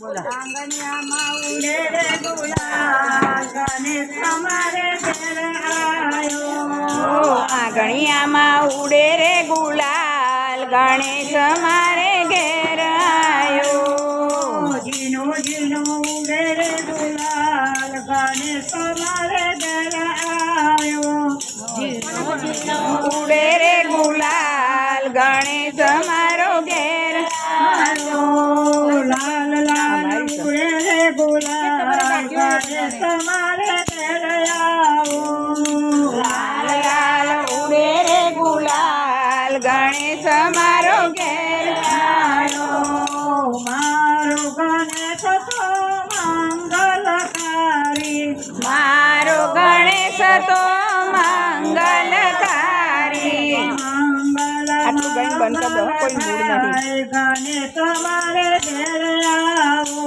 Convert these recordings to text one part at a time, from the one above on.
આંગણિયામાં ઉડે રે ગુલાલ ગણેશ અમારે આવ્યો આંગણિયામાં ઉડે રે ગુલાલ ગણેશ મારે ઘેર આવ્યો જીનો જીનો ઉડે રે ગુલાલ ગણેશ અમારે ઘેર આવ્યો જીનો જીનો ઉડે રે ગુલાલ ગણેશ મારો અમારે લાલ લાલ ઉડે રે ગુલાલ ગણેશ મારો ઘેર મારો ગણેશ તો મંગલકારી મારો ગણેશ તો મંગલકારી આટલું બંધ કોઈ નથી. ગણેશ મારે ઘેર આવો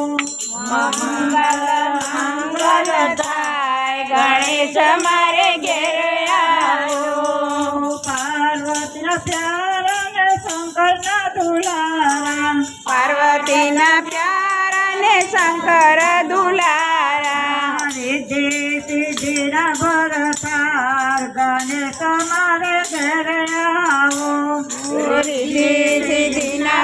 મંગલ મંગલ થાય ગણેશ મારે ઘેર આવો પાર્વતીના પ્યારા શંકરના દુલારા પાર્વતીના પ્યારા ને શંકર દુલારા રીધિ સિદ્ધિના ભરતાર ગણેશ મારે ઘેર આવો રીતિ સિદ્ધિના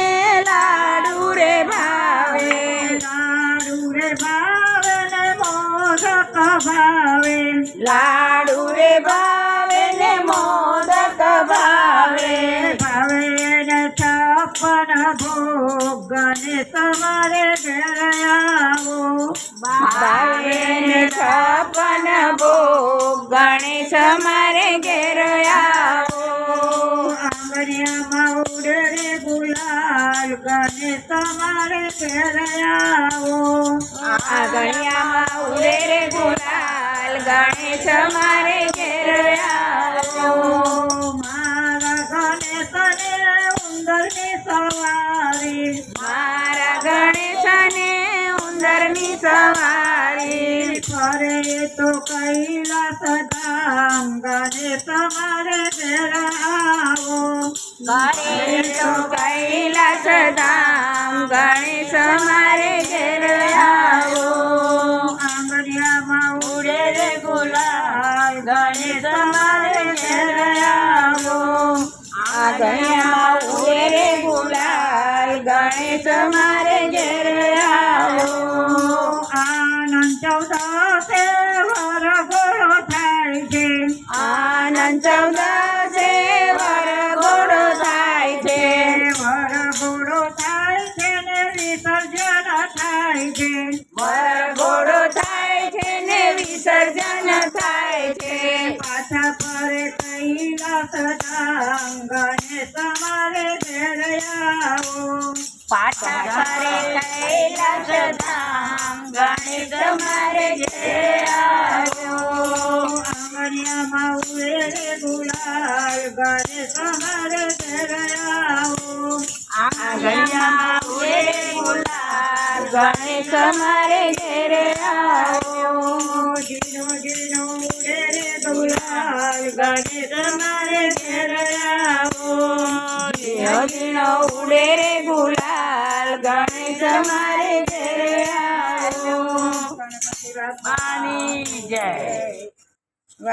ભાવે. લાડુ રે ભાવે ને મોદક ભાવે. ભાવે ને છપ્પન ભોગ ને તમારે ઘેર આવો ભાવે ને છપ્પન ભોગ ગણેશ મારે ઘેર આવો. આંગણિયામાં ઉડે રે ગુલાલ ગણેશ મારે ઘેર આવો. આગળિયામાં ઉડે રે ગુલાલ. ગણેશ મારે ઘેર મારા ગણેશને ઉંદરની સવારી. મારા ગણેશને ઉંદરની સવારી. ફરે તો કૈલાસ ધામ ગણેશ મારે ઘેર આવો ફરે તો કૈલાસ ધામ ગણેશ મારે ઘેર ગણેશ મારે ઘેર આવો. આનંદ ચૌદસે ગોળો થાય છે. આનંદ ચૌદસે ગોળો થાય છે. વરઘોડો થાય છે ને વિસર્જન થાય છે. ગોળો થાય છે ને વિસર્જન થાય છે. પાછા ફરે કૈલાસ ધામ ફરે કૈલાસ ધામ ગણેશ મારે ઘેર આવ્યો. આંગણિયામાં ઉડે રે ગુલાલ ઘેર આવો આંગણિયામાં ઉડે રે ગુલાલ, ગણેશ મારે ઘેર આવ્યો જીનો જીનો ઘેર ઉડે રે ગુલાલ. ગણેશ મારે ઘેર આવો. પાણી જય.